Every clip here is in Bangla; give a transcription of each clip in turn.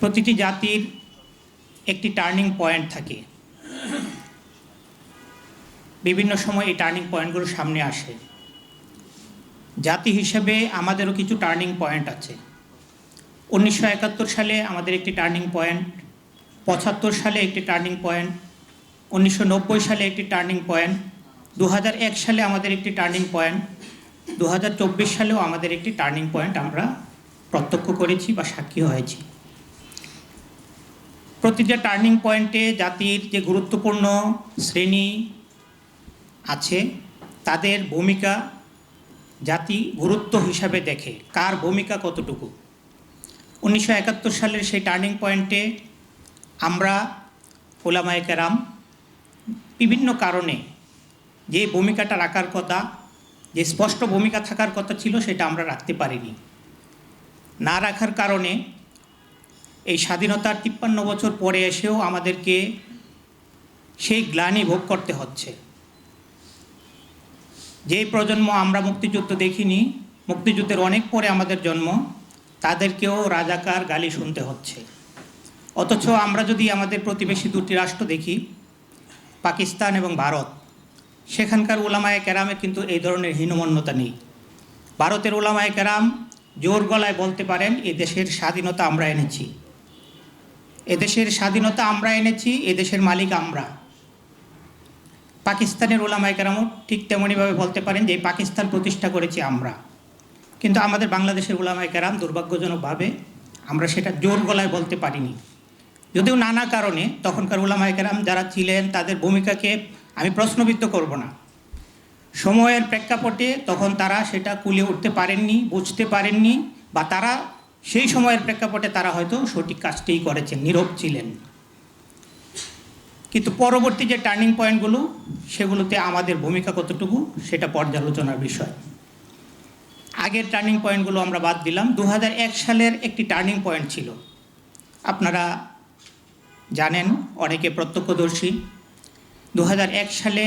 প্রতিটি জাতির একটি টার্নিং পয়েন্ট থাকে। বিভিন্ন সময় এই টার্নিং পয়েন্টগুলো সামনে আসে। জাতি হিসেবে আমাদেরও কিছু টার্নিং পয়েন্ট আছে। উনিশশো একাত্তর সালে আমাদের একটি টার্নিং পয়েন্ট পঁচাত্তর সালে একটি টার্নিং পয়েন্ট উনিশশো নব্বই সালে একটি টার্নিং পয়েন্ট দু সালে আমাদের একটি টার্নিং পয়েন্ট দু হাজার চব্বিশ সালেও আমাদের একটি টার্নিং পয়েন্ট আমরা প্রত্যক্ষ করেছি বা সাক্ষী হয়েছি। প্রতিটা টার্নিং পয়েন্টে জাতির যে গুরুত্বপূর্ণ শ্রেণি আছে, তাদের ভূমিকা জাতি গুরুত্ব হিসাবে দেখে। কার ভূমিকা কতটুকু? উনিশশো একাত্তর সালের সেই টার্নিং পয়েন্টে আমরা, ওলামায়ে কেরাম, বিভিন্ন কারণে যে ভূমিকাটা রাখার কথা, যে স্পষ্ট ভূমিকা থাকার কথা ছিল, সেটা আমরা রাখতে পারিনি। না রাখার কারণে এই স্বাধীনতার তিপ্পান্ন বছর পরে এসেও আমাদেরকে সেই গ্লানি ভোগ করতে হচ্ছে। যে প্রজন্ম আমরা মুক্তিযুদ্ধ দেখিনি, মুক্তিযুদ্ধের অনেক পরে আমাদের জন্ম, তাদেরকেও রাজাকার গালি শুনতে হচ্ছে। অথচ আমরা যদি আমাদের প্রতিবেশী দুটি রাষ্ট্র দেখি, পাকিস্তান এবং ভারত, সেখানকার ওলামায় কেরামের কিন্তু এই ধরনের হীনমন্যতা নেই। ভারতের ওলামায় কেরাম জোর গলায় বলতে পারেন, এ দেশের স্বাধীনতা আমরা এনেছি। এদেশের স্বাধীনতা আমরা এনেছি, এদেশের মালিক আমরা। পাকিস্তানের ওলামায় কেরামও ঠিক তেমনইভাবে বলতে পারেন যে পাকিস্তান প্রতিষ্ঠা করেছি আমরা। কিন্তু আমাদের বাংলাদেশের ওলামায় কেরাম দুর্ভাগ্যজনকভাবে আমরা সেটা জোর গলায় বলতে পারিনি। যদিও নানা কারণে তখনকার ওলামায় কেরাম যারা ছিলেন, তাদের ভূমিকাকে আমি প্রশ্নবিদ্ধ করব না। সময়ের প্রেক্ষাপটে তখন তারা সেটা কুলে উঠতে পারেননি, বুঝতে পারেননি, বা তারা সেই সময়ের প্রেক্ষাপটে তারা হয়তো সঠিক কাজটিই করেছেন, নীরব ছিলেন। কিন্তু পরবর্তী যে টার্নিং পয়েন্টগুলো সেগুলোতে আমাদের ভূমিকা কতটুকু, সেটা পর্যালোচনার বিষয়। আগের টার্নিং পয়েন্টগুলো আমরা বাদ দিলাম। দু হাজার এক সালের একটি টার্নিং পয়েন্ট ছিল। আপনারা জানেন, অনেকে প্রত্যক্ষদর্শী। দু হাজার এক সালে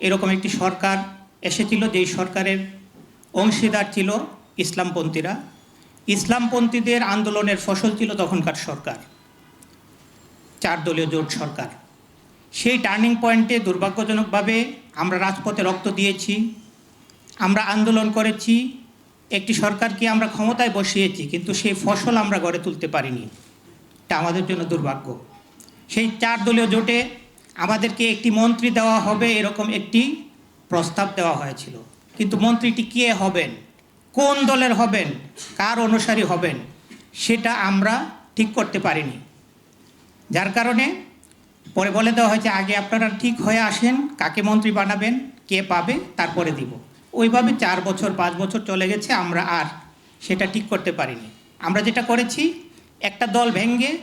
এরকম একটি সরকার এসেছিল, যেই সরকারের অংশীদার ছিল ইসলামপন্থীরা। ইসলামপন্থীদের আন্দোলনের ফসল ছিল তখনকার সরকার, চার দলীয় জোট সরকার। সেই টার্নিং পয়েন্টে দুর্ভাগ্যজনকভাবে আমরা রাজপথে রক্ত দিয়েছি, আমরা আন্দোলন করেছি, একটি সরকারকে আমরা ক্ষমতায় বসিয়েছি, কিন্তু সেই ফসল আমরা গড়ে তুলতে পারিনি। এটা আমাদের জন্য দুর্ভাগ্য। সেই চার দলীয় জোটে আমাদেরকে একটি মন্ত্রী দেওয়া হবে এরকম একটি প্রস্তাব দেওয়া হয়েছিল। কিন্তু মন্ত্রীটি কে হবেন? কোন দলের হবেন? কার অনুসারী হবেন? সেটা আমরা ঠিক করতে পারিনি। যার কারণে পরে বলে দেওয়া হয়েছে, আগে আপনারা ঠিক হয়ে আসেন, কাকে মন্ত্রী বানাবেন, কে পাবে, তারপরে দিব। ওইভাবে চার বছর, পাঁচ বছর চলে গেছে, আমরা আর সেটা ঠিক করতে পারিনি। আমরা যেটা করেছি, একটা দল ভেঙ্গে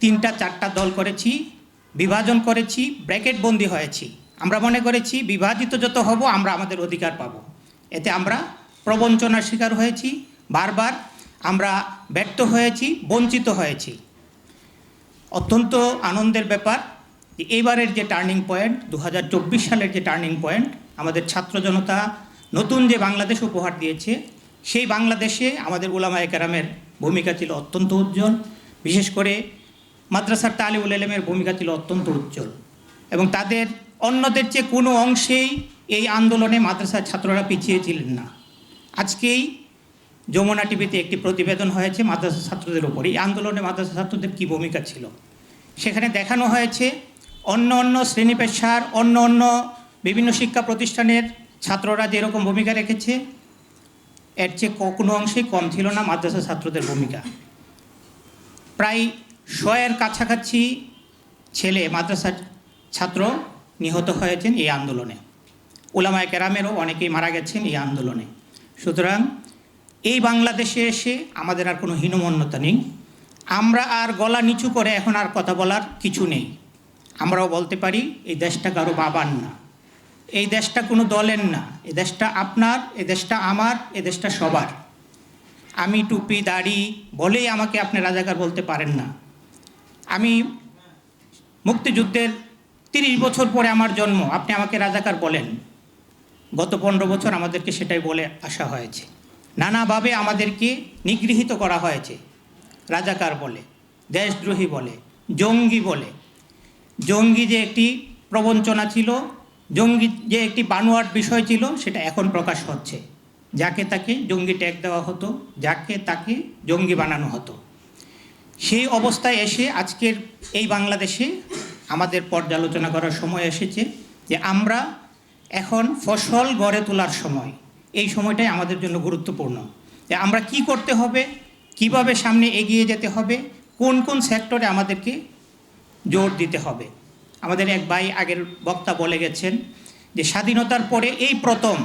তিনটা, চারটা দল করেছি, বিভাজন করেছি, ব্র্যাকেট বন্দি হয়েছি। আমরা মনে করেছি, বিভাজিত যত হব, আমরা আমাদের অধিকার পাব। এতে আমরা প্রবঞ্চনার শিকার হয়েছি, বারবার আমরা ব্যর্থ হয়েছি, বঞ্চিত হয়েছি। অত্যন্ত আনন্দের ব্যাপার যে এইবারের যে টার্নিং পয়েন্ট দু হাজার চব্বিশ সালের যে টার্নিং পয়েন্ট, আমাদের ছাত্র জনতা নতুন যে বাংলাদেশ উপহার দিয়েছে, সেই বাংলাদেশে আমাদের উলামায়ে কেরামের ভূমিকা ছিল অত্যন্ত উজ্জ্বল। বিশেষ করে মাদ্রাসার তালিউল এলেমের ভূমিকা ছিল অত্যন্ত উজ্জ্বল। এবং তাদের অন্যদের চেয়ে কোনো অংশেই এই আন্দোলনে মাদ্রাসার ছাত্ররা পিছিয়ে ছিলেন না। আজকেই যমুনা টিভিতে একটি প্রতিবেদন হয়েছে মাদ্রাসা ছাত্রদের উপর। এই আন্দোলনে মাদ্রাসা ছাত্রদের কী ভূমিকা ছিল? সেখানে দেখানো হয়েছে অন্য অন্য শ্রেণি পেশার, অন্য অন্য বিভিন্ন শিক্ষা প্রতিষ্ঠানের ছাত্ররা যেরকম ভূমিকা রেখেছে, এর চেয়ে কোনো অংশেই কম ছিল না মাদ্রাসা ছাত্রদের ভূমিকা। প্রায় শয়ের কাছাকাছি ছেলে মাদ্রাসার ছাত্র নিহত হয়েছেন এই আন্দোলনে। ওলামায় কেরামেরও অনেকেই মারা গেছেন এই আন্দোলনে। সুতরাং এই বাংলাদেশে এসে আমাদের আর কোনো হীনমন্যতা নেই। আমরা আর গলা নিচু করে এখন আর কথা বলার কিছু নেই। আমরাও বলতে পারি, এই দেশটা কারও বাবার না। এই দেশটা কোনো দলের না। এ দেশটা আপনার, এ দেশটা আমার, এ দেশটা সবার। আমি টুপি, দাড়ি বলেই আমাকে আপনি রাজাকার বলতে পারেন না। আমি মুক্তিযুদ্ধের তিরিশ বছর পরে আমার জন্ম, আপনি আমাকে রাজাকার বলেন। গত পনেরো বছর আমাদেরকে সেটাই বলে আসা হয়েছে। নানাভাবে আমাদেরকে নিগৃহীত করা হয়েছে। রাজাকার বলে, দেশদ্রোহী বলে, জঙ্গি বলে। জঙ্গি যে একটি প্রবঞ্চনা ছিল, জঙ্গি যে একটি বানোয়াট বিষয় ছিল, সেটা এখন প্রকাশ হচ্ছে। যাকে তাকে জঙ্গি ট্যাগ দেওয়া হতো, যাকে তাকে জঙ্গি বানানো হতো। সেই অবস্থায় এসে আজকের এই বাংলাদেশে আমাদের পর্যালোচনা করার সময় এসেছে যে আমরা এখন ফসল গড়ে তোলার সময়। এই সময়টাই আমাদের জন্য গুরুত্বপূর্ণ। আমরা কি করতে হবে, কীভাবে সামনে এগিয়ে যেতে হবে, কোন কোন সেক্টরে আমাদেরকে জোর দিতে হবে। আমাদের এক ভাই আগের বক্তা বলে গেছেন যে স্বাধীনতার পরে এই প্রথম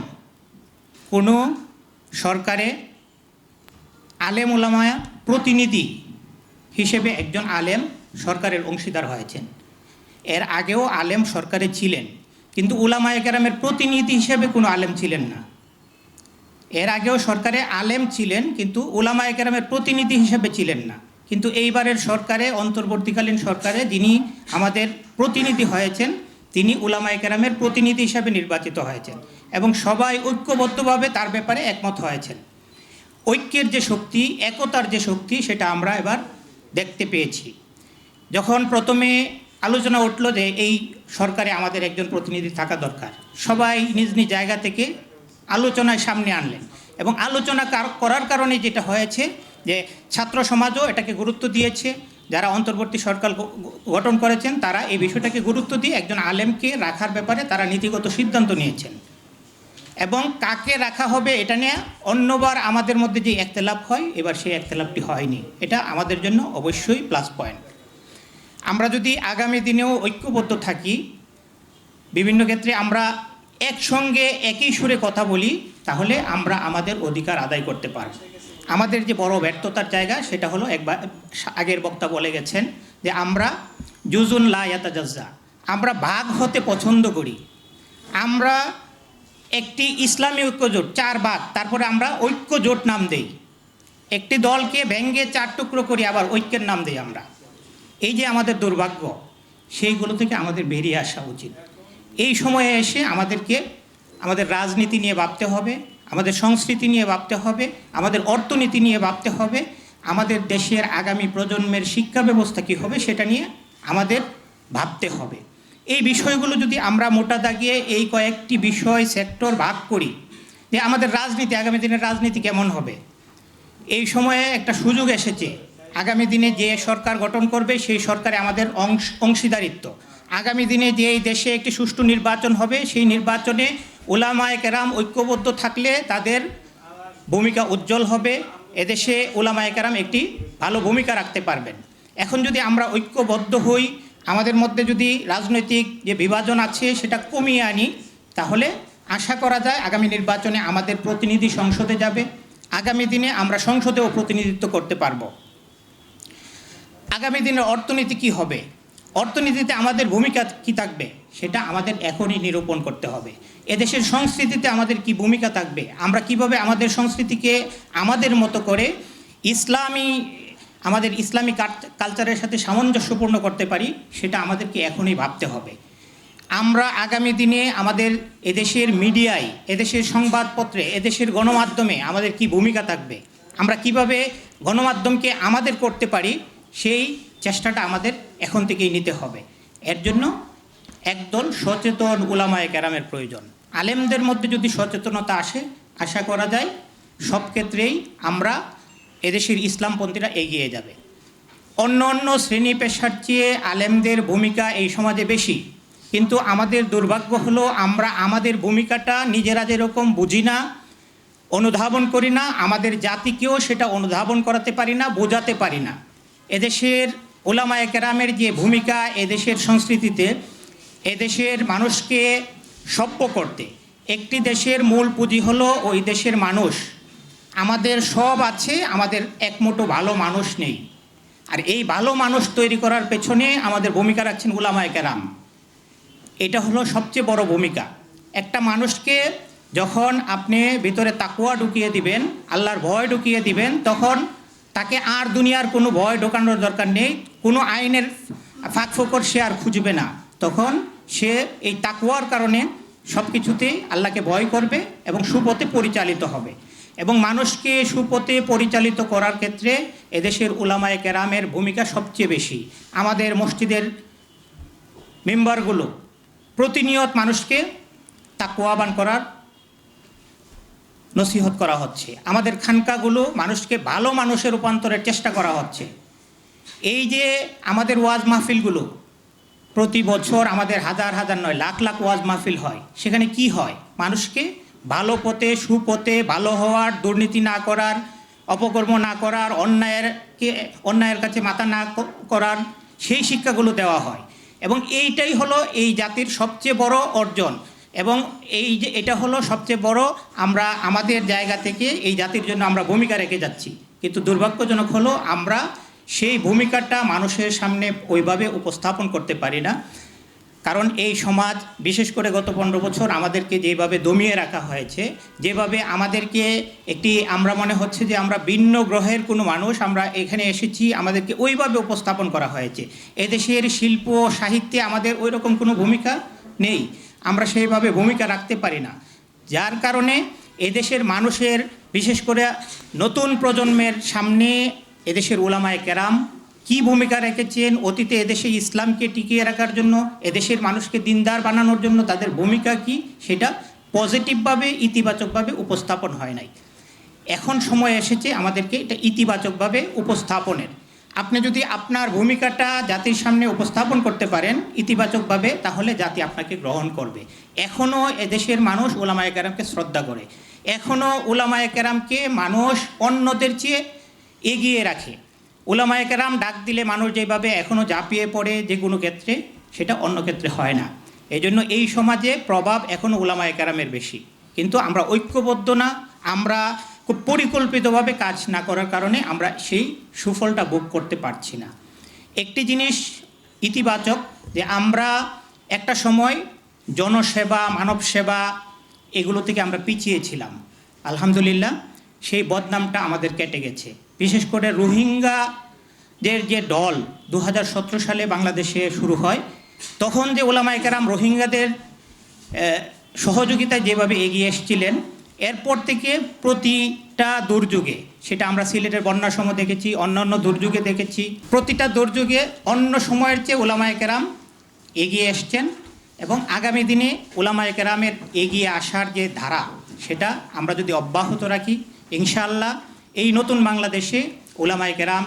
কোনো সরকারে আলেম ওলামায়া প্রতিনিধি হিসেবে একজন আলেম সরকারের অংশীদার হয়েছেন। এর আগেও আলেম সরকারে ছিলেন। কিন্তু উলামায়ে কেরামের প্রতিনিধি হিসেবে কোনো আলেম ছিলেন না। এর আগেও সরকারে আলেম ছিলেন, কিন্তু উলামায়ে কেরামের প্রতিনিধি হিসেবে ছিলেন না। কিন্তু এইবারের সরকারে, অন্তর্বর্তীকালীন সরকারে যিনি আমাদের প্রতিনিধি হয়েছেন, তিনি উলামায়ে কেরামের প্রতিনিধি হিসাবে নির্বাচিত হয়েছেন এবং সবাই ঐক্যবদ্ধভাবে তার ব্যাপারে একমত হয়েছেন। ঐক্যের যে শক্তি, একতার যে শক্তি, সেটা আমরা এবার দেখতে পেয়েছি। যখন প্রথমে আলোচনা উঠল যে এই সরকারে আমাদের একজন প্রতিনিধি থাকা দরকার। সবাই নিজ নিজ জায়গা থেকে আলোচনায় সামনে আনলেন এবং আলোচনা কার- করার কারণে যেটা হয়েছে যে ছাত্র সমাজও এটাকে গুরুত্ব দিয়েছে। যারা অন্তর্বর্তী সরকার গঠন করেছেন তারা এই বিষয়টাকে গুরুত্ব দিয়ে একজন আলেমকে রাখার ব্যাপারে তারা নীতিগত সিদ্ধান্ত নিয়েছেন। এবং কাকে রাখা হবে এটা নিয়ে অন্যবার আমাদের মধ্যে যে একতলাপ হয়, এবার সেই একতলাপটি হয়নি। এটা আমাদের জন্য অবশ্যই প্লাস পয়েন্ট আমরা যদি আগামী দিনেও ঐক্যবদ্ধ থাকি, বিভিন্ন ক্ষেত্রে আমরা একসঙ্গে একই সুরে কথা বলি, তাহলে আমরা আমাদের অধিকার আদায় করতে পারব। আমাদের যে বড় ব্যর্থতার জায়গা, সেটা হলো একবার আগের বক্তা বলে গেছেন যে, আমরা জুজুন লা ইয়াতাজাজ্জা, আমরা ভাগ হতে পছন্দ করি। আমরা একটি ইসলামী ঐক্যজোট চার ভাগ তারপরে আমরা ঐক্যজোট নাম দেই। একটি দলকে ভেঙ্গে চার টুকরো করি, আবার ঐক্যের নাম দেই আমরা। এই যে আমাদের দুর্ভাগ্য সেইগুলো থেকে আমাদের বেরিয়ে আসা উচিত। এই সময়ে এসে আমাদেরকে, আমাদের রাজনীতি নিয়ে ভাবতে হবে, আমাদের সংস্কৃতি নিয়ে ভাবতে হবে, আমাদের অর্থনীতি নিয়ে ভাবতে হবে, আমাদের দেশের আগামী প্রজন্মের শিক্ষা ব্যবস্থা কী হবে সেটা নিয়ে আমাদের ভাবতে হবে। এই বিষয়গুলো যদি আমরা মোটা দাগিয়ে এই কয়েকটি বিষয়, সেক্টর ভাগ করি, যে আমাদের রাজনীতি, আগামী দিনের রাজনীতি কেমন হবে? এই সময়ে একটা সুযোগ এসেছে আগামী দিনে যে সরকার গঠন করবে, সেই সরকারে আমাদের অংশ, অংশীদারিত্ব। আগামী দিনে যে এই দেশে একটি সুষ্ঠু নির্বাচন হবে, সেই নির্বাচনে ওলামায় কেরাম ঐক্যবদ্ধ থাকলে তাদের ভূমিকা উজ্জ্বল হবে। এদেশে ওলামায় কেরাম একটি ভালো ভূমিকা রাখতে পারবেন। এখন যদি আমরা ঐক্যবদ্ধ হই, আমাদের মধ্যে যদি রাজনৈতিক যে বিভাজন আছে, সেটা কমিয়ে আনি, তাহলে আশা করা যায় আগামী নির্বাচনে আমাদের প্রতিনিধি সংসদে যাবে। আগামী দিনে আমরা সংসদেও প্রতিনিধিত্ব করতে পারব। আগামী দিনের অর্থনীতি কি হবে? অর্থনীতিতে আমাদের ভূমিকা কি থাকবে? সেটা আমাদের এখনই নিরূপণ করতে হবে। এদেশের সংস্কৃতিতে আমাদের কি ভূমিকা থাকবে? আমরা কীভাবে আমাদের সংস্কৃতিকে আমাদের মতো করে ইসলামী, আমাদের ইসলামী কালচারের সাথে সামঞ্জস্যপূর্ণ করতে পারি, সেটা আমাদেরকে এখনই ভাবতে হবে। আমরা আগামী দিনে আমাদের এদেশের মিডিয়ায়, এদেশের সংবাদপত্রে, এদেশের গণমাধ্যমে আমাদের কি ভূমিকা থাকবে? আমরা কীভাবে গণমাধ্যমকে আমাদের করতে পারি? সেই চেষ্টাটা আমাদের এখন থেকেই নিতে হবে। এর জন্য একদল সচেতন উলামায়ে কেরামের প্রয়োজন। আলেমদের মধ্যে যদি সচেতনতা আসে, আশা করা যায় সব ক্ষেত্রেই আমরা এদেশের ইসলামপন্থীরা এগিয়ে যাবে। অন্য অন্য শ্রেণি পেশার চেয়ে আলেমদের ভূমিকা এই সমাজে বেশি। কিন্তু আমাদের দুর্ভাগ্য হলো আমরা আমাদের ভূমিকাটা নিজেরা যেরকম বুঝি না, অনুধাবন করি না, আমাদের জাতিকেও সেটা অনুধাবন করাতে পারি না, বোঝাতে পারি না। এদেশের ওলামায়ে কেরামের যে ভূমিকা এদেশের সংস্কৃতিতে, এদেশের মানুষকে সভ্য করতে, একটি দেশের মূল পুঁজি হলো ওই দেশের মানুষ। আমাদের সব আছে, আমাদের একমুঠো ভালো মানুষ নেই। আর এই ভালো মানুষ তৈরি করার পেছনে আমাদের ভূমিকা রাখছেন উলামায়ে কেরাম। এটা হলো সবচেয়ে বড় ভূমিকা। একটা মানুষকে যখন আপনি ভিতরে তাকুয়া ঢুকিয়ে দিবেন, আল্লাহর ভয় ঢুকিয়ে দিবেন, তখন তাকে আর দুনিয়ার কোনো ভয় ঢোকানোর দরকার নেই, কোনো আইনের ফাঁক ফোকর সে আর খুঁজবে না। তখন সে এই তাকুয়ার কারণে সব কিছুতেই আল্লাহকে ভয় করবে এবং সুপথে পরিচালিত হবে। এবং মানুষকে সুপথে পরিচালিত করার ক্ষেত্রে এদেশের উলামায়ে কেরামের ভূমিকা সবচেয়ে বেশি। আমাদের মসজিদের মেম্বারগুলো প্রতিনিয়ত মানুষকে তাকুয়াবান করার নসিহত করা হচ্ছে। আমাদের খানকাগুলো মানুষকে ভালো মানুষের রূপান্তরের চেষ্টা করা হচ্ছে। এই যে আমাদের ওয়াজ মাহফিলগুলো, প্রতি বছর আমাদের হাজার হাজার নয়, লাখ লাখ ওয়াজ মাহফিল হয়। সেখানে কি হয়? মানুষকে ভালো পথে, সুপথে, ভালো হওয়ার, দুর্নীতি না করার, অপকর্ম না করার অন্যায়ের অন্যায়ের কাছে মাথা না করার সেই শিক্ষাগুলো দেওয়া হয়। এবং এইটাই হলো এই জাতির সবচেয়ে বড় অর্জন। এবং এই যে এটা হলো সবচেয়ে বড়, আমরা আমাদের জায়গা থেকে এই জাতির জন্য আমরা ভূমিকা রেখে যাচ্ছি। কিন্তু দুর্ভাগ্যজনক হলো, আমরা সেই ভূমিকাটা মানুষের সামনে ওইভাবে উপস্থাপন করতে পারি না। কারণ এই সমাজ, বিশেষ করে গত পনেরো বছর আমাদেরকে যেভাবে দমিয়ে রাখা হয়েছে, যেভাবে আমাদেরকে একটি আমরা মনে হচ্ছে যে আমরা ভিন্ন গ্রহের কোনো মানুষ, আমরা এখানে এসেছি, আমাদেরকে ওইভাবে উপস্থাপন করা হয়েছে। এদেশের শিল্প, সাহিত্যে আমাদের ওই রকম কোনো ভূমিকা নেই। আমরা সেইভাবে ভূমিকা রাখতে পারি না। যার কারণে এদেশের মানুষের, বিশেষ করে নতুন প্রজন্মের সামনে এদেশের ওলামায় কেরাম কি ভূমিকা রেখেছেন, অতীতে এদেশে ইসলামকে টিকিয়ে রাখার জন্য, এদেশের মানুষকে দিনদার বানানোর জন্য তাদের ভূমিকা কি, সেটা পজিটিভভাবে, ইতিবাচকভাবে উপস্থাপন হয় নাই। এখন সময় এসেছে আমাদেরকে এটা ইতিবাচকভাবে উপস্থাপনের। আপনি যদি আপনার ভূমিকাটা জাতির সামনে উপস্থাপন করতে পারেন ইতিবাচকভাবে, তাহলে জাতি আপনাকে গ্রহণ করবে। এখনও এদেশের মানুষ ওলামায় কেরামকে শ্রদ্ধা করে। এখনও ওলামায় কেরামকে মানুষ অন্যদের চেয়ে এগিয়ে রাখে। ওলামায় কেরাম ডাক দিলে মানুষ যেভাবে এখনও ঝাঁপিয়ে পড়ে যে কোনো ক্ষেত্রে, সেটা অন্য ক্ষেত্রে হয় না। এই জন্য এই সমাজে প্রভাব এখনও ওলামায় কেরামের বেশি। কিন্তু আমরা ঐক্যবদ্ধ না, আমরা খুব পরিকল্পিতভাবে কাজ না করার কারণে আমরা সেই সুফলটা ভোগ করতে পারছি না। একটি জিনিস ইতিবাচক যে আমরা একটা সময় জনসেবা মানব সেবা এগুলো থেকে আমরা পিছিয়েছিলাম। আলহামদুলিল্লাহ, সেই বদনামটা আমাদের কেটে গেছে। বিশেষ করে রোহিঙ্গাদের যে দল দু হাজার সতেরো সালে বাংলাদেশে শুরু হয়, তখন যে ওলামায়ে কেরাম রোহিঙ্গাদের সহযোগিতায় যেভাবে এগিয়ে এসেছিলেন এরপর থেকে প্রতিটা দুর্যোগে, সেটা আমরা সিলেটের বন্যার সময় দেখেছি, অন্যান্য দুর্যোগে দেখেছি, প্রতিটা দুর্যোগে অন্য সময়ের চেয়ে ওলামায়ে কেরাম এগিয়ে এসছেন এবং আগামী দিনে ওলামায়ে কেরামের এগিয়ে আসার যে ধারা, সেটা আমরা যদি অব্যাহত রাখি, ইনশাআল্লাহ এই নতুন বাংলাদেশে ওলামায়ে কেরাম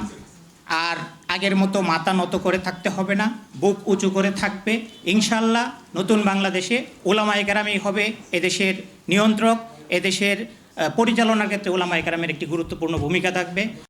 আর আগের মতো মাথা নত করে থাকতে হবে না, বুক উঁচু করে থাকবে। ইনশাল্লাহ নতুন বাংলাদেশে ওলামায়ে কেরামই হবে এদেশের নিয়ন্ত্রক। এদেশের পরিচালনার ক্ষেত্রে ওলামা একরামের একটি গুরুত্বপূর্ণ ভূমিকা থাকবে।